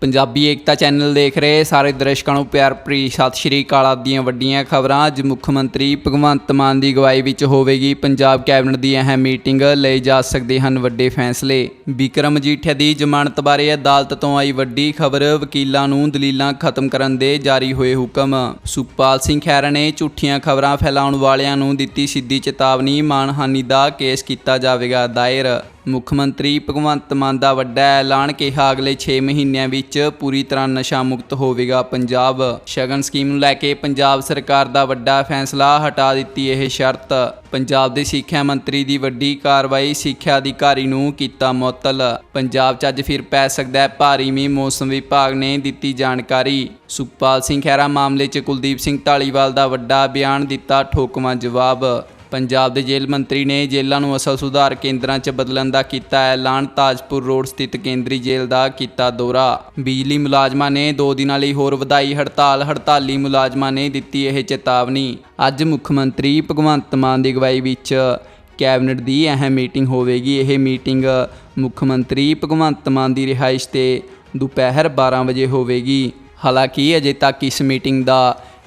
ਪੰਜਾਬੀ ਏਕਤਾ channel ਦੇਖ ਰਹੇ ਸਾਰੇ ਦਰਸ਼ਕਾਂ ਨੂੰ ਪਿਆਰ ਭਰੀ ਸਤਿ ਸ਼੍ਰੀ ਅਕਾਲ ਆਪ ਦੀਆਂ ਵੱਡੀਆਂ ਖਬਰਾਂ। ਅੱਜ ਮੁੱਖ ਮੰਤਰੀ ਭਗਵੰਤ ਮਾਨ ਦੀ ਅਗਵਾਈ ਵਿੱਚ ਹੋਵੇਗੀ ਪੰਜਾਬ ਕੈਬਨਿਟ ਦੀ ਅਹਿਮ ਮੀਟਿੰਗ, ਲਈ ਜਾ ਸਕਦੇ ਹਨ ਵੱਡੇ ਫੈਸਲੇ। ਵਿਕਰਮ ਮਜੀਠੀਆ ਦੀ ਜ਼ਮਾਨਤ ਬਾਰੇ ਅਦਾਲਤ ਤੋਂ ਆਈ ਵੱਡੀ ਖਬਰ, ਵਕੀਲਾਂ ਨੂੰ ਦਲੀਲਾਂ ਖਤਮ ਕਰਨ ਦੇ ਜਾਰੀ ਹੋਏ ਹੁਕਮ। ਸੁਖਪਾਲ ਸਿੰਘ ਖਹਿਰਾ ਨੇ ਝੂਠੀਆਂ ਖਬਰਾਂ ਫੈਲਾਉਣ ਵਾਲਿਆਂ ਨੂੰ ਦਿੱਤੀ ਸਿੱਧੀ ਚੇਤਾਵਨੀ ਮਾਨਹਾਨੀ ਦਾ ਕੇਸ ਕੀਤਾ ਜਾਵੇਗਾ ਦਾਇਰ। ਮੁੱਖ ਮੰਤਰੀ ਭਗਵੰਤ ਮਾਨ ਦਾ ਵੱਡਾ ਐਲਾਨ ਕਿਹਾ ਅਗਲੇ 6 ਮਹੀਨਿਆਂ ਵਿੱਚ ਪੂਰੀ ਤਰ੍ਹਾਂ ਨਸ਼ਾ ਮੁਕਤ ਹੋਵੇਗਾ ਪੰਜਾਬ। ਸ਼ਗਨ ਸਕੀਮ ਨੂੰ ਲੈ ਕੇ ਪੰਜਾਬ ਸਰਕਾਰ ਦਾ ਵੱਡਾ ਫੈਸਲਾ ਹਟਾ ਦਿੱਤੀ ਇਹ ਸ਼ਰਤ। ਪੰਜਾਬ ਦੇ ਸਿੱਖਿਆ ਮੰਤਰੀ ਦੀ ਵੱਡੀ ਕਾਰਵਾਈ ਸਿੱਖਿਆ ਅਧਿਕਾਰੀ ਨੂੰ ਕੀਤਾ ਮੁਅੱਤਲ। ਪੰਜਾਬ 'ਚ ਅੱਜ ਫਿਰ ਪੈ ਸਕਦਾ ਹੈ ਭਾਰੀ ਮੀਂਹ, ਮੌਸਮ ਵਿਭਾਗ ਨੇ ਦਿੱਤੀ ਜਾਣਕਾਰੀ। ਸੁਖਪਾਲ ਸਿੰਘ ਖਹਿਰਾ ਮਾਮਲੇ 'ਚ ਕੁਲਦੀਪ ਸਿੰਘ ਢਾਲੀਵਾਲ ਦਾ ਵੱਡਾ ਬਿਆਨ ਦਿੱਤਾ ਠੋਕਵਾਂ ਜਵਾਬ। ਪੰਜਾਬ ਦੇ ਜੇਲ੍ਹ ਮੰਤਰੀ ਨੇ ਜੇਲ੍ਹਾਂ ਨੂੰ ਅਸਲ ਸੁਧਾਰ ਕੇਂਦਰਾਂ 'ਚ ਬਦਲਣ ਦਾ ਕੀਤਾ ਐਲਾਨ, ਤਾਜਪੁਰ ਰੋਡ ਸਥਿਤ ਕੇਂਦਰੀ ਜੇਲ੍ਹ ਦਾ ਕੀਤਾ ਦੌਰਾ। ਬਿਜਲੀ ਮੁਲਾਜ਼ਮਾਂ ਨੇ ਦੋ ਦਿਨਾਂ ਲਈ ਹੋਰ ਵਧਾਈ ਹੜਤਾਲ, ਹੜਤਾਲੀ ਮੁਲਾਜ਼ਮਾਂ ਨੇ ਦਿੱਤੀ ਇਹ ਚੇਤਾਵਨੀ। ਅੱਜ ਮੁੱਖ ਮੰਤਰੀ ਭਗਵੰਤ ਮਾਨ ਦੀ ਅਗਵਾਈ ਵਿੱਚ ਕੈਬਨਿਟ ਦੀ ਅਹਿਮ ਮੀਟਿੰਗ ਹੋਵੇਗੀ। ਇਹ ਮੀਟਿੰਗ ਮੁੱਖ ਮੰਤਰੀ ਭਗਵੰਤ ਮਾਨ ਦੀ ਰਿਹਾਇਸ਼ ਤੇ ਦੁਪਹਿਰ 12 ਵਜੇ ਹੋਵੇਗੀ। ਹਾਲਾਂਕਿ ਅਜੇ ਤੱਕ ਇਸ ਮੀਟਿੰਗ ਦਾ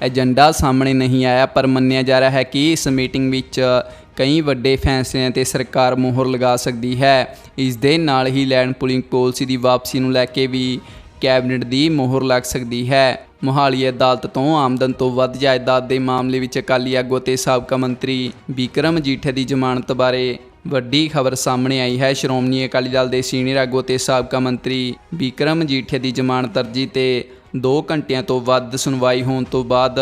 ਏਜੰਡਾ ਸਾਹਮਣੇ ਨਹੀਂ ਆਇਆ, ਪਰ ਮੰਨਿਆ ਜਾ ਰਿਹਾ ਹੈ ਕਿ ਇਸ ਮੀਟਿੰਗ ਵਿੱਚ ਕਈ ਵੱਡੇ ਫੈਸਲਿਆਂ ਤੇ ਸਰਕਾਰ ਮੋਹਰ ਲਗਾ ਸਕਦੀ ਹੈ। ਇਸ ਦੇ ਨਾਲ ਹੀ ਲੈਂਡ ਪੁਲਿੰਗ ਪਾਲਿਸੀ ਦੀ ਵਾਪਸੀ ਨੂੰ ਲੈ ਕੇ ਵੀ ਕੈਬਨਿਟ ਦੀ ਮੋਹਰ ਲੱਗ ਸਕਦੀ ਹੈ। ਮੋਹਾਲੀ ਅਦਾਲਤ ਤੋਂ ਆਮਦਨ ਤੋਂ ਵੱਧ ਜਾਇਦਾਦ ਦੇ ਮਾਮਲੇ ਵਿੱਚ ਅਕਾਲੀ ਆਗੂ ਤੇ ਸਾਬਕਾ ਮੰਤਰੀ ਵਿਕਰਮ ਮਜੀਠੀਆ ਦੀ ਜ਼ਮਾਨਤ ਬਾਰੇ ਵੱਡੀ ਖਬਰ ਸਾਹਮਣੇ ਆਈ ਹੈ। ਸ਼੍ਰੋਮਣੀ ਅਕਾਲੀ ਦਲ ਦੇ ਸੀਨੀਅਰ ਆਗੂ ਤੇ ਸਾਬਕਾ ਮੰਤਰੀ ਵਿਕਰਮ ਮਜੀਠੀਆ ਦੀ ਜ਼ਮਾਨਤ ਅਰਜੀ ਤੇ 2 ਘੰਟਿਆਂ ਤੋਂ ਵੱਧ ਸੁਣਵਾਈ ਹੋਣ ਤੋਂ ਬਾਅਦ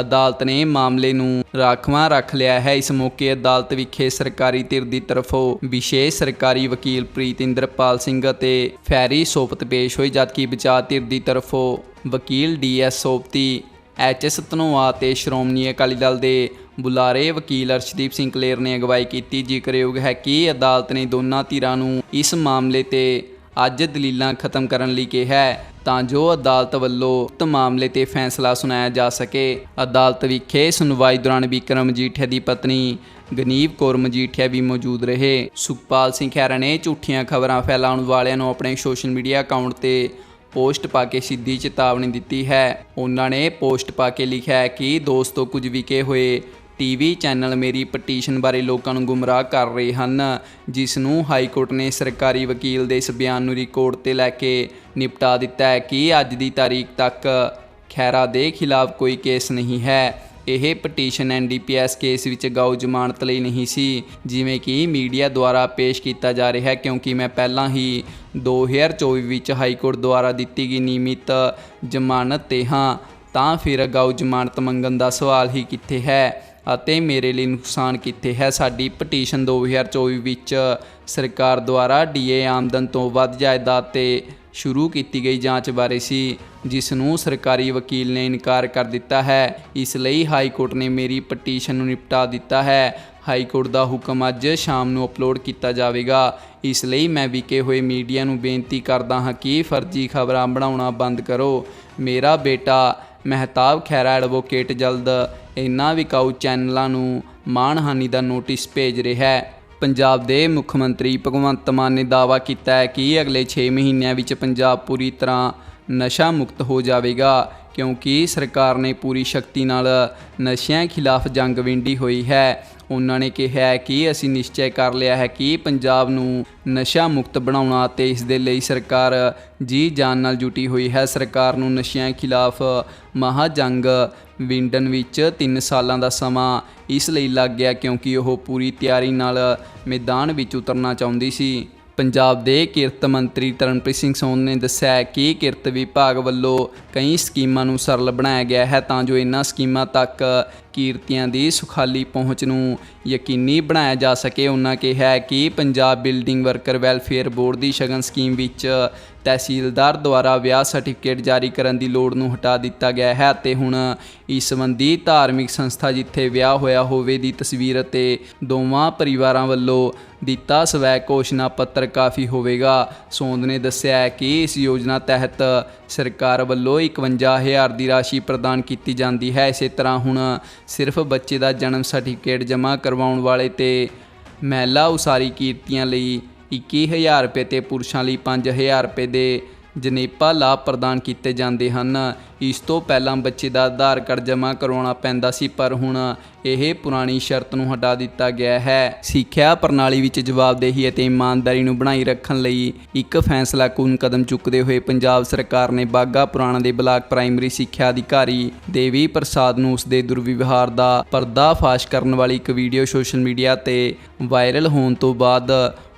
ਅਦਾਲਤ ਨੇ ਮਾਮਲੇ ਨੂੰ ਰਾਖਵਾਂ ਰੱਖ ਲਿਆ ਹੈ। ਇਸ ਮੌਕੇ ਅਦਾਲਤ ਵਿਖੇ ਸਰਕਾਰੀ ਧਿਰ ਦੀ ਤਰਫੋਂ ਵਿਸ਼ੇਸ਼ ਸਰਕਾਰੀ ਵਕੀਲ ਪ੍ਰੀਤ ਇੰਦਰਪਾਲ ਸਿੰਘ ਅਤੇ ਫੈਰੀ ਸੋਪਤ ਪੇਸ਼ ਹੋਈ ਜਦਕਿ ਬਚਾਅ ਧਿਰ ਦੀ ਤਰਫੋਂ ਵਕੀਲ ਡੀਐਸ ਸੋਪਤੀ, ਐਚਐਸ ਧਨੋਆ ਤੇ ਸ਼੍ਰੋਮਣੀ ਅਕਾਲੀ ਦਲ ਦੇ ਬੁਲਾਰੇ ਵਕੀਲ ਅਰਸ਼ਦੀਪ ਸਿੰਘ ਕਲੇਰ ਨੇ ਅਗਵਾਈ ਕੀਤੀ। ਜ਼ਿਕਰਯੋਗ ਹੈ ਕਿ ਅਦਾਲਤ ਨੇ ਦੋਨਾਂ ਧਿਰਾਂ ਨੂੰ ਇਸ ਮਾਮਲੇ ਤੇ ਅੱਜ ਦਲੀਲਾਂ ਖਤਮ ਕਰਨ ਲਈ ਕਿਹਾ ਹੈ, ਤਾਂ ਜੋ ਅਦਾਲਤ ਵੱਲੋਂ ਉਕਤ ਮਾਮਲੇ ਤੇ ਫੈਸਲਾ ਸੁਣਾਇਆ ਜਾ ਸਕੇ। ਅਦਾਲਤ ਵਿਖੇ ਸੁਣਵਾਈ ਦੌਰਾਨ ਵਿਕਰਮ ਮਜੀਠੀਆ ਦੀ ਪਤਨੀ ਗਨੀਵ ਕੌਰ ਮਜੀਠੀਆ ਵੀ ਮੌਜੂਦ ਰਹੇ। ਸੁਖਪਾਲ ਸਿੰਘ ਖਹਿਰਾ ਨੇ ਝੂਠੀਆਂ ਖਬਰਾਂ ਫੈਲਾਉਣ ਵਾਲਿਆਂ ਨੂੰ ਆਪਣੇ ਸੋਸ਼ਲ ਮੀਡੀਆ ਅਕਾਊਂਟ ਤੇ ਪੋਸਟ ਪਾ ਕੇ ਸਿੱਧੀ ਚੇਤਾਵਨੀ ਦਿੱਤੀ ਹੈ। ਉਹਨਾਂ ਨੇ ਪੋਸਟ ਪਾ ਕੇ ਲਿਖਿਆ ਹੈ ਕਿ ਦੋਸਤੋ ਕੁਝ ਵਿਕੇ ਹੋਏ ਟੀਵੀ ਚੈਨਲ ਮੇਰੀ ਪਟੀਸ਼ਨ ਬਾਰੇ ਲੋਕਾਂ ਨੂੰ ਗੁੰਮਰਾਹ ਕਰ ਰਹੇ ਹਨ, ਜਿਸ ਨੂੰ ਹਾਈ ਕੋਰਟ ਨੇ ਸਰਕਾਰੀ ਵਕੀਲ ਦੇ ਇਸ ਬਿਆਨ ਨੂੰ ਰਿਕਾਰਡ ਤੇ ਲੈ ਕੇ ਨਿਪਟਾ ਦਿੱਤਾ ਹੈ ਕਿ ਅੱਜ ਦੀ ਤਾਰੀਖ ਤੱਕ ਖੈਰਾ ਦੇ ਖਿਲਾਫ ਕੋਈ ਕੇਸ ਨਹੀਂ ਹੈ। ਇਹ ਪਟੀਸ਼ਨ ਐਨਡੀਪੀਐਸ ਕੇਸ ਵਿੱਚ ਗਾਉ ਜ਼ਮਾਨਤ ਲਈ ਨਹੀਂ ਸੀ, ਜਿਵੇਂ ਕਿ ਮੀਡੀਆ ਦੁਆਰਾ ਪੇਸ਼ ਕੀਤਾ ਜਾ ਰਿਹਾ ਹੈ, ਕਿਉਂਕਿ ਮੈਂ ਪਹਿਲਾਂ ਹੀ 2024 ਵਿੱਚ ਹਾਈ ਕੋਰਟ ਦੁਆਰਾ ਦਿੱਤੀ ਗਈ ਨਿਯਮਿਤ ਜ਼ਮਾਨਤ ਤੇ ਹਾਂ, ਤਾਂ ਫਿਰ ਗਾਉ ਜ਼ਮਾਨਤ ਮੰਗਣ ਦਾ ਸਵਾਲ ਹੀ ਕਿੱਥੇ ਹੈ। ਅਤੇ ਮੇਰੇ ਲਈ ਨੁਕਸਾਨ ਕਿੱਥੇ ਹੈ। ਸਾਡੀ ਪਟੀਸ਼ਨ 2024 ਵਿੱਚ ਸਰਕਾਰ ਦੁਆਰਾ ਡੀਏ ਆਮਦਨ ਤੋਂ ਵੱਧ ਜਾਇਦਾਦ ਤੇ ਸ਼ੁਰੂ ਕੀਤੀ ਗਈ ਜਾਂਚ ਬਾਰੇ ਸੀ, ਜਿਸ ਨੂੰ ਸਰਕਾਰੀ ਵਕੀਲ ਨੇ ਇਨਕਾਰ ਕਰ ਦਿੱਤਾ ਹੈ। ਇਸ ਲਈ ਹਾਈ ਕੋਰਟ ਨੇ ਮੇਰੀ ਪਟੀਸ਼ਨ ਨੂੰ ਨਿਪਟਾ ਦਿੱਤਾ ਹੈ। ਹਾਈ ਕੋਰਟ ਦਾ ਹੁਕਮ ਅੱਜ ਸ਼ਾਮ ਨੂੰ ਅਪਲੋਡ ਕੀਤਾ ਜਾਵੇਗਾ। ਇਸ ਲਈ ਮੈਂ ਵਿਕੇ ਹੋਏ ਮੀਡੀਆ ਨੂੰ ਬੇਨਤੀ ਕਰਦਾ ਹਾਂ ਕਿ ਫਰਜ਼ੀ ਖਬਰਾਂ ਬਣਾਉਣਾ ਬੰਦ ਕਰੋ। ਮੇਰਾ ਬੇਟਾ ਮਹਿਤਾਬ ਖੈਰਾ ਐਡਵੋਕੇਟ ਜਲਦ ਇਨ੍ਹਾਂ ਵਿਕਾਊ ਚੈਨਲਾਂ ਨੂੰ ਮਾਣਹਾਨੀ ਦਾ ਨੋਟਿਸ ਭੇਜ ਰਿਹਾ ਹੈ। ਪੰਜਾਬ ਦੇ ਮੁੱਖ ਮੰਤਰੀ ਭਗਵੰਤ ਮਾਨ ਨੇ ਦਾਅਵਾ ਕੀਤਾ ਹੈ ਕਿ ਅਗਲੇ 6 ਮਹੀਨਿਆਂ ਵਿੱਚ ਪੰਜਾਬ ਪੂਰੀ ਤਰ੍ਹਾਂ ਨਸ਼ਾ ਮੁਕਤ ਹੋ ਜਾਵੇਗਾ, ਕਿਉਂਕਿ ਸਰਕਾਰ ਨੇ ਪੂਰੀ ਸ਼ਕਤੀ ਨਾਲ ਨਸ਼ਿਆਂ ਖਿਲਾਫ ਜੰਗ ਵਿੰਡੀ ਹੋਈ ਹੈ। ਉਹਨਾਂ ਨੇ ਕਿਹਾ ਕਿ ਅਸੀਂ ਨਿਸ਼ਚੈ ਕਰ ਲਿਆ ਹੈ ਕਿ ਪੰਜਾਬ ਨੂੰ ਨਸ਼ਾ ਮੁਕਤ ਬਣਾਉਣਾ ਅਤੇ ਇਸ ਦੇ ਲਈ ਸਰਕਾਰ ਜੀ ਜਾਨ ਨਾਲ ਜੁਟੀ ਹੋਈ ਹੈ। ਸਰਕਾਰ ਨੂੰ ਨਸ਼ਿਆਂ ਖਿਲਾਫ ਮਹਾ ਜੰਗ ਵਿੰਡਨ ਵਿੱਚ 3 ਸਾਲਾਂ ਦਾ ਸਮਾਂ ਇਸ ਲਈ ਲੱਗ ਗਿਆ ਕਿਉਂਕਿ ਉਹ ਪੂਰੀ ਤਿਆਰੀ ਨਾਲ ਮੈਦਾਨ ਵਿੱਚ ਉਤਰਨਾ ਚਾਹੁੰਦੀ ਸੀ। ਪੰਜਾਬ ਦੇ ਕਿਰਤ ਮੰਤਰੀ ਤਰਨਪ੍ਰੀਤ ਸਿੰਘ ਸੋਨ ਨੇ ਦੱਸਿਆ ਕਿ ਕਿਰਤ ਵਿਭਾਗ ਵੱਲੋਂ ਕਈ ਸਕੀਮਾਂ ਨੂੰ ਸਰਲ ਬਣਾਇਆ ਗਿਆ ਹੈ ਤਾਂ ਜੋ ਇਹਨਾਂ ਸਕੀਮਾਂ ਤੱਕ ਕੀਰਤੀਆਂ ਦੀ ਸੁਖਾਲੀ ਪਹੁੰਚ ਨੂੰ ਯਕੀਨੀ ਬਣਾਇਆ ਜਾ ਸਕੇ। ਉਹਨਾਂ ਕਿਹਾ ਕਿ Punjab building worker welfare board ਦੀ ਸ਼ਗਨ ਸਕੀਮ ਵਿੱਚ ਤਹਿਸੀਲਦਾਰ ਦੁਆਰਾ ਵਿਆਹ ਸਰਟੀਫਿਕੇਟ ਜਾਰੀ ਕਰਨ ਦੀ ਲੋੜ ਨੂੰ ਹਟਾ ਦਿੱਤਾ ਗਿਆ ਹੈ ਅਤੇ ਹੁਣ ਇਸ ਸੰਬੰਧੀ ਧਾਰਮਿਕ ਸੰਸਥਾ ਜਿੱਥੇ ਵਿਆਹ ਹੋਇਆ ਹੋਵੇ ਦੀ ਤਸਵੀਰ ਅਤੇ ਦੋਵਾਂ ਪਰਿਵਾਰਾਂ ਵੱਲੋਂ ਦਿੱਤਾ ਸਵੈ ਘੋਸ਼ਣਾ ਪੱਤਰ ਕਾਫੀ ਹੋਵੇਗਾ। ਸੋਂਦ ਨੇ ਦੱਸਿਆ ਕਿ ਇਸ ਯੋਜਨਾ ਤਹਿਤ ਸਰਕਾਰ ਵੱਲੋਂ 51000 ਦੀ ਰਾਸ਼ੀ ਪ੍ਰਦਾਨ ਕੀਤੀ ਜਾਂਦੀ ਹੈ। ਇਸੇ ਤਰ੍ਹਾਂ ਹੁਣ ਸਿਰਫ ਬੱਚੇ ਦਾ ਜਨਮ ਸਰਟੀਫਿਕੇਟ ਜਮ੍ਹਾਂ ਕਰਵਾਉਣ ਵਾਲੇ ਤੇ ਮਹਿਲਾ ਉਸਾਰੀ ਕੀਰਤੀਆਂ ਲਈ 21000 ਰੁਪਏ ਤੇ ਪੁਰਸ਼ਾਂ ਲਈ 5000 ਰੁਪਏ ਦੇ ਜਨੇਪਾ ਲਾਭ ਪ੍ਰਦਾਨ ਕੀਤੇ ਜਾਂਦੇ ਹਨ। ਇਸ ਤੋਂ ਪਹਿਲਾਂ ਬੱਚੇ ਦਾ ਆਧਾਰ ਕਾਰਡ ਜਮ੍ਹਾਂ ਕਰਵਾਉਣਾ ਪੈਂਦਾ ਸੀ, ਪਰ ਹੁਣ ਇਹ ਪੁਰਾਣੀ ਸ਼ਰਤ ਨੂੰ ਹਟਾ ਦਿੱਤਾ ਗਿਆ ਹੈ। ਸਿੱਖਿਆ ਪ੍ਰਣਾਲੀ ਵਿੱਚ ਜਵਾਬਦੇਹੀ ਅਤੇ ਇਮਾਨਦਾਰੀ ਨੂੰ ਬਣਾਈ ਰੱਖਣ ਲਈ ਇੱਕ ਫੈਸਲਾਕੁਨ ਕਦਮ ਚੁੱਕਦੇ ਹੋਏ ਪੰਜਾਬ ਸਰਕਾਰ ਨੇ ਬਾਗਾ ਪੁਰਾਣਾ ਦੇ ਬਲਾਕ ਪ੍ਰਾਇਮਰੀ ਸਿੱਖਿਆ ਅਧਿਕਾਰੀ ਦੇਵੀ ਪ੍ਰਸਾਦ ਨੂੰ ਉਸ ਦੇ ਦੁਰਵਿਵਹਾਰ ਦਾ ਪਰਦਾਫਾਸ਼ ਕਰਨ ਵਾਲੀ ਇੱਕ ਵੀਡੀਓ ਸੋਸ਼ਲ ਮੀਡੀਆ ਤੇ ਵਾਇਰਲ ਹੋਣ ਤੋਂ ਬਾਅਦ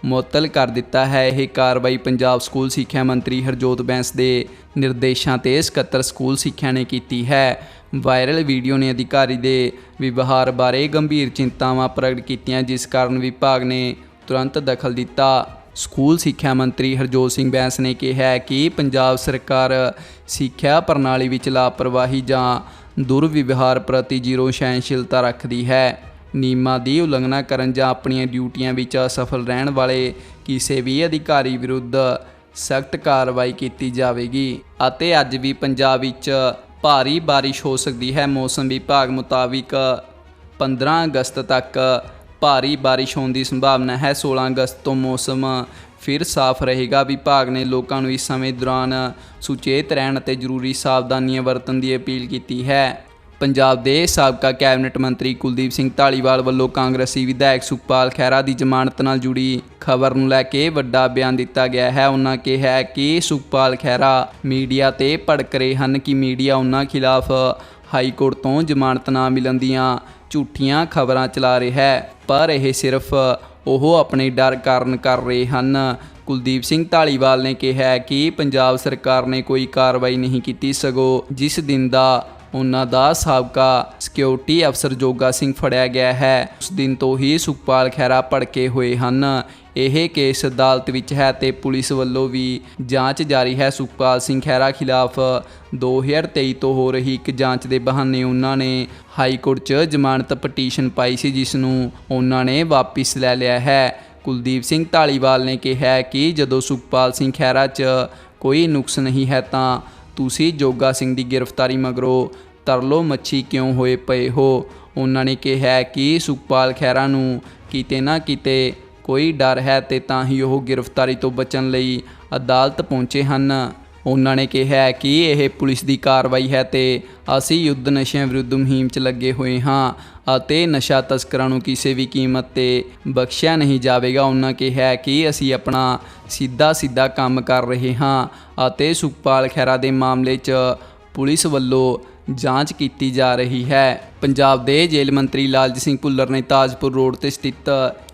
ਮੁਅੱਤਲ ਕਰ ਦਿੱਤਾ ਹੈ। ਇਹ ਕਾਰਵਾਈ ਪੰਜਾਬ ਸਕੂਲ ਸਿੱਖਿਆ ਮੰਤਰੀ ਹਰਜੋਤ ਬੈਂਸ ਦੇ ਨਿਰਦੇਸ਼ਾਂ ਤੇ ਸਕੱਤਰ ਸਕੂਲ ਸਿੱਖਿਆ ਨੇ ਕੀਤੀ ਹੈ। ਵਾਇਰਲ ਵੀਡੀਓ ਨੇ ਅਧਿਕਾਰੀ ਦੇ ਵਿਵਹਾਰ ਬਾਰੇ ਗੰਭੀਰ ਚਿੰਤਾਵਾਂ ਪ੍ਰਗਟ ਕੀਤੀਆਂ, ਜਿਸ ਕਾਰਨ ਵਿਭਾਗ ਨੇ ਤੁਰੰਤ ਦਖਲ ਦਿੱਤਾ। ਸਕੂਲ ਸਿੱਖਿਆ ਮੰਤਰੀ ਹਰਜੋਤ ਸਿੰਘ ਬੈਂਸ ਨੇ ਕਿਹਾ ਕਿ ਪੰਜਾਬ ਸਰਕਾਰ ਸਿੱਖਿਆ ਪ੍ਰਣਾਲੀ ਵਿੱਚ ਲਾਪਰਵਾਹੀ ਜਾਂ ਦੁਰਵਿਵਹਾਰ ਪ੍ਰਤੀ ਜ਼ੀਰੋ ਸਹਿਣਸ਼ੀਲਤਾ ਰੱਖਦੀ ਹੈ। ਨਿਯਮਾਂ ਦੀ ਉਲੰਘਣਾ ਕਰਨ ਜਾਂ ਆਪਣੀਆਂ ਡਿਊਟੀਆਂ ਵਿੱਚ ਅਸਫਲ ਰਹਿਣ ਵਾਲੇ ਕਿਸੇ ਵੀ ਅਧਿਕਾਰੀ ਵਿਰੁੱਧ ਸਖਤ ਕਾਰਵਾਈ ਕੀਤੀ ਜਾਵੇਗੀ। ਅਤੇ ਅੱਜ ਵੀ ਪੰਜਾਬ ਵਿੱਚ ਭਾਰੀ ਬਾਰਿਸ਼ ਹੋ ਸਕਦੀ ਹੈ। ਮੌਸਮ ਵਿਭਾਗ ਮੁਤਾਬਿਕ 15 ਅਗਸਤ ਤੱਕ ਭਾਰੀ ਬਾਰਿਸ਼ ਹੋਣ ਦੀ ਸੰਭਾਵਨਾ ਹੈ। 16 ਅਗਸਤ ਤੋਂ ਮੌਸਮ ਫਿਰ ਸਾਫ਼ ਰਹੇਗਾ। ਵਿਭਾਗ ਨੇ ਲੋਕਾਂ ਨੂੰ ਇਸ ਸਮੇਂ ਦੌਰਾਨ ਸੁਚੇਤ ਰਹਿਣ ਅਤੇ ਜ਼ਰੂਰੀ ਸਾਵਧਾਨੀਆਂ ਵਰਤਣ ਦੀ ਅਪੀਲ ਕੀਤੀ ਹੈ। ਪੰਜਾਬ ਦੇ ਸਾਬਕਾ ਕੈਬਨਿਟ ਮੰਤਰੀ ਕੁਲਦੀਪ ਸਿੰਘ ਢਾਲੀਵਾਲ ਵੱਲੋਂ ਕਾਂਗਰਸੀ ਵਿਧਾਇਕ ਸੁਖਪਾਲ ਖਹਿਰਾ ਦੀ ਜ਼ਮਾਨਤ ਨਾਲ ਜੁੜੀ ਖਬਰ ਨੂੰ ਲੈ ਕੇ ਵੱਡਾ ਬਿਆਨ ਦਿੱਤਾ ਗਿਆ ਹੈ। ਉਹਨਾਂ ਕਿਹਾ ਕਿ ਸੁਖਪਾਲ ਖਹਿਰਾ ਮੀਡੀਆ ਤੇ ਭੜਕ ਰਹੇ ਹਨ ਕਿ ਮੀਡੀਆ ਉਹਨਾਂ ਖਿਲਾਫ ਹਾਈ ਕੋਰਟ ਤੋਂ ਜ਼ਮਾਨਤ ਨਾ ਮਿਲਣ ਦੀਆਂ ਝੂਠੀਆਂ ਖਬਰਾਂ ਚਲਾ ਰਿਹਾ ਹੈ। ਪਰ ਇਹ ਸਿਰਫ ਉਹ ਆਪਣੇ ਡਰ ਕਾਰਨ ਕਰ ਰਹੇ ਹਨ। ਕੁਲਦੀਪ ਸਿੰਘ ਢਾਲੀਵਾਲ ਨੇ ਕਿਹਾ ਕਿ ਪੰਜਾਬ ਸਰਕਾਰ ਨੇ ਕੋਈ ਕਾਰਵਾਈ ਨਹੀਂ ਕੀਤੀ ਸਗੋਂ ਜਿਸ ਦਿਨ ਦਾ ਉਹਨਾਂ ਦਾ ਸਾਬਕਾ ਸਿਕਿਉਰਿਟੀ ਅਫਸਰ ਜੋਗਾ ਸਿੰਘ ਫੜਿਆ ਗਿਆ ਹੈ। ਉਸ ਦਿਨ ਤੋਂ ਹੀ ਸੁਖਪਾਲ ਖਹਿਰਾ ਭੜਕੇ ਹੋਏ ਹਨ। ਇਹ ਕੇਸ ਅਦਾਲਤ ਵਿੱਚ ਹੈ ਤੇ ਪੁਲਿਸ ਵੱਲੋਂ ਵੀ ਜਾਂਚ ਜਾਰੀ ਹੈ। ਸੁਖਪਾਲ ਸਿੰਘ ਖਹਿਰਾ ਖਿਲਾਫ 2023 ਤੋਂ ਹੋ ਰਹੀ ਇੱਕ ਜਾਂਚ ਦੇ ਬਹਾਨੇ ਉਹਨਾਂ ਨੇ ਹਾਈ ਕੋਰਟ 'ਚ ਜ਼ਮਾਨਤ ਪਟੀਸ਼ਨ ਪਾਈ ਸੀ, ਜਿਸ ਨੂੰ ਉਹਨਾਂ ਨੇ ਵਾਪਿਸ ਲੈ ਲਿਆ ਹੈ। ਕੁਲਦੀਪ ਸਿੰਘ ਢਾਲੀਵਾਲ ਨੇ ਕਿਹਾ ਕਿ ਜਦੋਂ ਸੁਖਪਾਲ ਸਿੰਘ ਖਹਿਰਾ 'ਚ ਕੋਈ ਨੁਕਸ ਨਹੀਂ ਹੈ ਤਾਂ ਤੁਸੀਂ ਜੋਗਾ ਸਿੰਘ ਦੀ ਗ੍ਰਿਫਤਾਰੀ ਮਗਰੋਂ ਤਰਲੋ ਮੱਛੀ ਕਿਉਂ ਹੋਏ ਪਏ ਹੋ? ਉਹਨਾਂ ਨੇ ਕਿਹਾ ਕਿ ਸੁਖਪਾਲ ਖਹਿਰਾ ਨੂੰ ਕਿਤੇ ਨਾ ਕਿਤੇ ਕੋਈ ਡਰ ਹੈ ਤੇ ਤਾਂ ਹੀ ਉਹ ਗ੍ਰਿਫਤਾਰੀ ਤੋਂ ਬਚਣ ਲਈ ਅਦਾਲਤ ਪਹੁੰਚੇ ਹਨ। ਉਹਨਾਂ ਨੇ ਕਿਹਾ ਕਿ ਇਹ ਪੁਲਿਸ ਦੀ ਕਾਰਵਾਈ ਹੈ ਤੇ ਅਸੀਂ ਯੁੱਧ ਨਸ਼ਿਆਂ ਵਿਰੁੱਧ ਮੁਹਿੰਮ 'ਚ ਲੱਗੇ ਹੋਏ ਹਾਂ ਅਤੇ ਨਸ਼ਾ ਤਸਕਰਾਂ ਨੂੰ ਕਿਸੇ ਵੀ ਕੀਮਤ ਤੇ ਬਖਸ਼ਿਆ ਨਹੀਂ ਜਾਵੇਗਾ। ਉਹਨਾਂ ਕਿਹਾ ਕਿ ਅਸੀਂ ਆਪਣਾ ਸਿੱਧਾ ਸਿੱਧਾ ਕੰਮ ਕਰ ਰਹੇ ਹਾਂ ਅਤੇ ਸੁਖਪਾਲ ਖਹਿਰਾ ਦੇ ਮਾਮਲੇ 'ਚ ਪੁਲਿਸ ਵੱਲੋਂ ਜਾਂਚ ਕੀਤੀ ਜਾ ਰਹੀ ਹੈ। ਪੰਜਾਬ ਦੇ ਜੇਲ੍ਹ ਮੰਤਰੀ ਲਾਲਜੀਤ ਸਿੰਘ ਭੁੱਲਰ ਨੇ ਤਾਜਪੁਰ ਰੋਡ ਤੇ ਸਥਿਤ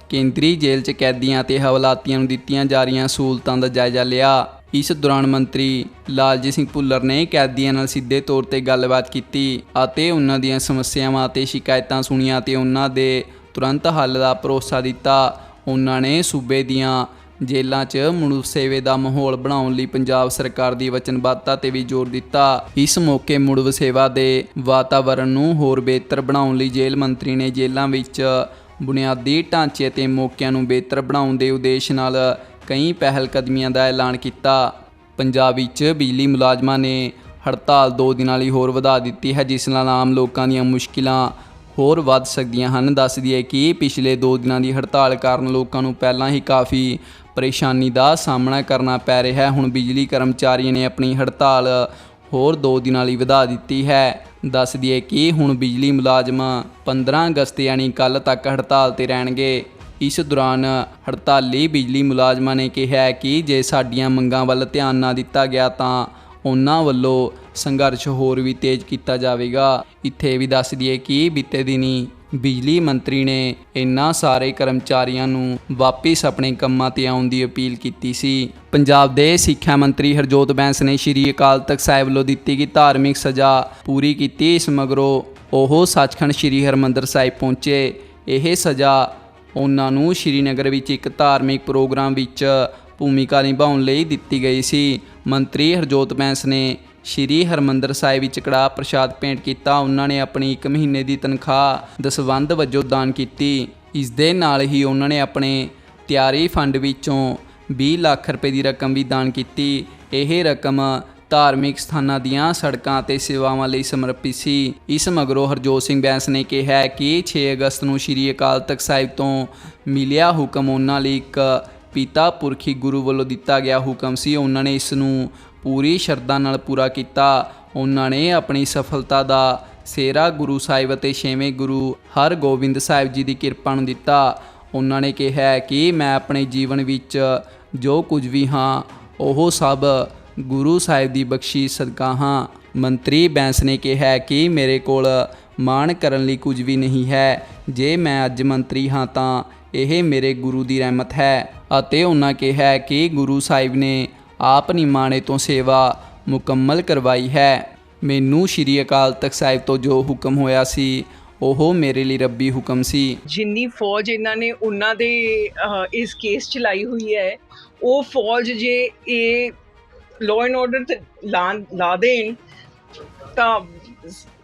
ਕੇਂਦਰੀ ਜੇਲ੍ਹ 'ਚ ਕੈਦੀਆਂ ਅਤੇ ਹਵਾਲਾਤੀਆਂ ਨੂੰ ਦਿੱਤੀਆਂ ਜਾ ਰਹੀਆਂ ਸਹੂਲਤਾਂ ਦਾ ਜਾਇਜ਼ਾ ਲਿਆ। ਇਸ ਦੌਰਾਨ ਮੰਤਰੀ ਲਾਲਜੀਤ ਸਿੰਘ ਭੁੱਲਰ ਨੇ ਕੈਦੀਆਂ ਨਾਲ ਸਿੱਧੇ ਤੌਰ ਤੇ ਗੱਲਬਾਤ ਕੀਤੀ ਅਤੇ ਉਹਨਾਂ ਦੀਆਂ ਸਮੱਸਿਆਵਾਂ ਅਤੇ ਸ਼ਿਕਾਇਤਾਂ ਸੁਣੀਆਂ ਤੇ ਉਹਨਾਂ ਦੇ ਤੁਰੰਤ ਹੱਲ ਦਾ ਭਰੋਸਾ ਦਿੱਤਾ। ਉਹਨਾਂ ਨੇ ਸੂਬੇ ਦੀਆਂ ਜੇਲ੍ਹਾਂ 'ਚ ਮਨੁੱਖ ਸੇਵੇ ਦਾ ਮਾਹੌਲ ਬਣਾਉਣ ਲਈ ਪੰਜਾਬ ਸਰਕਾਰ ਦੀ ਵਚਨਬੱਧਤਾ ਤੇ ਵੀ ਜ਼ੋਰ ਦਿੱਤਾ। ਇਸ ਮੌਕੇ ਮੁੜ ਸੇਵਾ ਦੇ ਵਾਤਾਵਰਣ ਨੂੰ ਹੋਰ ਬਿਹਤਰ ਬਣਾਉਣ ਲਈ ਜੇਲ੍ਹ ਮੰਤਰੀ ਨੇ ਜੇਲ੍ਹਾਂ ਵਿੱਚ ਬੁਨਿਆਦੀ ਢਾਂਚੇ ਤੇ ਮੌਕਿਆਂ ਨੂੰ ਬਿਹਤਰ ਬਣਾਉਣ ਦੇ ਉਦੇਸ਼ ਨਾਲ ਕਈ ਪਹਿਲ ਕਦਮੀਆਂ ਦਾ ਐਲਾਨ ਕੀਤਾ। ਪੰਜਾਬ ਵਿੱਚ ਬਿਜਲੀ ਮੁਲਾਜ਼ਮਾਂ ਨੇ ਹੜਤਾਲ 2 ਦਿਨਾਂ ਲਈ ਹੋਰ ਵਧਾ ਦਿੱਤੀ ਹੈ, ਜਿਸ ਨਾਲ ਆਮ ਲੋਕਾਂ ਦੀਆਂ ਮੁਸ਼ਕਿਲਾਂ ਹੋਰ ਵੱਧ ਸਕਦੀਆਂ ਹਨ। ਦੱਸ ਦਈਏ ਕਿ ਪਿਛਲੇ 2 ਦਿਨਾਂ ਦੀ ਹੜਤਾਲ ਕਾਰਨ ਲੋਕਾਂ ਨੂੰ ਪਹਿਲਾਂ ਹੀ ਕਾਫੀ ਪਰੇਸ਼ਾਨੀ ਦਾ ਸਾਹਮਣਾ ਕਰਨਾ ਪੈ ਰਿਹਾ ਹੈ। ਹੁਣ ਬਿਜਲੀ ਕਰਮਚਾਰੀਆਂ ਨੇ ਆਪਣੀ ਹੜਤਾਲ ਹੋਰ 2 ਦਿਨਾਂ ਲਈ ਵਧਾ ਦਿੱਤੀ ਹੈ। ਦੱਸ ਦਈਏ ਕਿ ਹੁਣ ਬਿਜਲੀ ਮੁਲਾਜ਼ਮ 15 ਅਗਸਤ ਯਾਨੀ ਕੱਲ ਤੱਕ ਹੜਤਾਲ ਤੇ ਰਹਿਣਗੇ। ਇਸ ਦੌਰਾਨ ਹੜਤਾਲੀ ਬਿਜਲੀ ਮੁਲਾਜ਼ਮਾਂ ਨੇ ਕਿਹਾ ਕਿ ਜੇ ਸਾਡੀਆਂ ਮੰਗਾਂ ਵੱਲ ਧਿਆਨ ਨਾ ਦਿੱਤਾ ਗਿਆ ਤਾਂ ਉਹਨਾਂ ਵੱਲੋਂ ਸੰਘਰਸ਼ ਹੋਰ ਵੀ ਤੇਜ਼ ਕੀਤਾ ਜਾਵੇਗਾ। ਇੱਥੇ ਵੀ ਦੱਸ ਦਈਏ ਕਿ ਬੀਤੇ ਦਿਨੀ ਬਿਜਲੀ ਮੰਤਰੀ ਨੇ ਇਨ੍ਹਾਂ ਸਾਰੇ ਕਰਮਚਾਰੀਆਂ ਨੂੰ ਵਾਪਿਸ ਆਪਣੇ ਕੰਮਾਂ ਤੇ ਆਉਣ ਦੀ ਅਪੀਲ ਕੀਤੀ ਸੀ। ਪੰਜਾਬ ਦੇ ਸਿੱਖਿਆ ਮੰਤਰੀ ਹਰਜੋਤ ਬੈਂਸ ਨੇ ਸ਼੍ਰੀ ਅਕਾਲ ਤਖਤ ਸਾਹਿਬ ਵੱਲੋਂ ਦਿੱਤੀ ਗਈ ਧਾਰਮਿਕ ਸਜ਼ਾ ਪੂਰੀ ਕੀਤੀ, ਇਸ ਮਗਰੋਂ ਉਹ ਸੱਚਖੰਡ ਸ਼੍ਰੀ ਹਰਮੰਦਰ ਸਾਹਿਬ ਪਹੁੰਚੇ। ਇਹ ਸਜ਼ਾ ਉਹਨਾਂ ਨੂੰ ਸ਼੍ਰੀਨਗਰ ਵਿੱਚ ਇੱਕ ਧਾਰਮਿਕ ਪ੍ਰੋਗਰਾਮ ਵਿੱਚ ਭੂਮਿਕਾ ਨਿਭਾਉਣ ਲਈ ਦਿੱਤੀ ਗਈ ਸੀ। ਮੰਤਰੀ ਹਰਜੋਤ ਬੈਂਸ ਨੇ ਸ਼੍ਰੀ ਹਰਮੰਦਰ ਸਾਹਿਬ ਵਿੱਚ ਕੜਾਹ ਪ੍ਰਸ਼ਾਦ ਭੇਂਟ ਕੀਤਾ। ਉਹਨਾਂ ਨੇ ਆਪਣੀ 1 ਮਹੀਨੇ ਦੀ ਤਨਖਾਹ ਦਸਵੰਧ ਵਜੋਂ ਦਾਨ ਕੀਤੀ। ਇਸ ਦੇ ਨਾਲ ਹੀ ਉਹਨਾਂ ਨੇ ਆਪਣੇ ਤਿਆਰੀ ਫੰਡ ਵਿੱਚੋਂ 20 ਲੱਖ ਰੁਪਏ ਦੀ ਰਕਮ ਵੀ ਦਾਨ ਕੀਤੀ। ਇਹ ਰਕਮ ਧਾਰਮਿਕ ਸਥਾਨਾਂ ਦੀਆਂ ਸੜਕਾਂ ਅਤੇ ਸੇਵਾਵਾਂ ਲਈ ਸਮਰਪਿਤ ਸੀ। ਇਸ ਮਗਰੋਂ ਹਰਜੋਤ ਸਿੰਘ ਬੈਂਸ ਨੇ ਕਿਹਾ ਕਿ 6 ਅਗਸਤ ਨੂੰ ਸ਼੍ਰੀ ਅਕਾਲ ਤਖਤ ਸਾਹਿਬ ਤੋਂ ਮਿਲਿਆ ਹੁਕਮ ਉਹਨਾਂ ਲਈ ਇੱਕ ਪਿਤਾ ਪੁਰਖੀ ਗੁਰੂ ਵੱਲੋਂ ਦਿੱਤਾ ਗਿਆ ਹੁਕਮ ਸੀ। ਉਹਨਾਂ ਨੇ ਇਸ ਨੂੰ ਪੂਰੀ ਸ਼ਰਧਾ ਨਾਲ ਪੂਰਾ ਕੀਤਾ। ਉਹਨਾਂ ਨੇ ਆਪਣੀ ਸਫਲਤਾ ਦਾ ਸੇਰਾ ਗੁਰੂ ਸਾਹਿਬ ਅਤੇ ਛੇਵੇਂ ਗੁਰੂ ਹਰਗੋਬਿੰਦ ਸਾਹਿਬ ਜੀ ਦੀ ਕਿਰਪਾ ਨੂੰ ਦਿੱਤਾ। ਉਹਨਾਂ ਨੇ ਕਿਹਾ ਕਿ ਮੈਂ ਆਪਣੇ ਜੀਵਨ ਵਿੱਚ ਜੋ ਕੁਝ ਵੀ ਹਾਂ, ਉਹ ਸਭ ਗੁਰੂ ਸਾਹਿਬ ਦੀ ਬਖਸ਼ੀ ਸਦਕਾ ਹਾਂ। ਮੰਤਰੀ ਬੈਂਸ ਨੇ ਕਿਹਾ ਕਿ ਮੇਰੇ ਕੋਲ ਮਾਣ ਕਰਨ ਲਈ ਕੁਝ ਵੀ ਨਹੀਂ ਹੈ। ਜੇ ਮੈਂ ਅੱਜ ਮੰਤਰੀ ਹਾਂ ਤਾਂ ਇਹ ਮੇਰੇ ਗੁਰੂ ਦੀ ਰਹਿਮਤ ਹੈ ਅਤੇ ਉਹਨਾਂ ਕਿਹਾ ਕਿ ਗੁਰੂ ਸਾਹਿਬ ਨੇ ਆਪ ਨਿਮਾਣੇ ਤੋਂ ਸੇਵਾ ਮੁਕੰਮਲ ਕਰਵਾਈ ਹੈ। ਮੈਨੂੰ ਸ਼੍ਰੀ ਅਕਾਲ ਤਖਤ ਸਾਹਿਬ ਤੋਂ ਜੋ ਹੁਕਮ ਹੋਇਆ ਸੀ, ਉਹ ਮੇਰੇ ਲਈ ਰੱਬੀ ਹੁਕਮ ਸੀ। ਜਿੰਨੀ ਫੌਜ ਇਹਨਾਂ ਨੇ ਉਹਨਾਂ ਦੇ ਇਸ ਕੇਸ ਚ ਲਾਈ ਹੋਈ ਹੈ, ਉਹ ਫੌਜ ਜੇ ਇਹ ਲਾਅ ਐਂਡ ਆਰਡਰ ਤੇ ਲਾ ਲਾ ਦੇਣ ਤਾਂ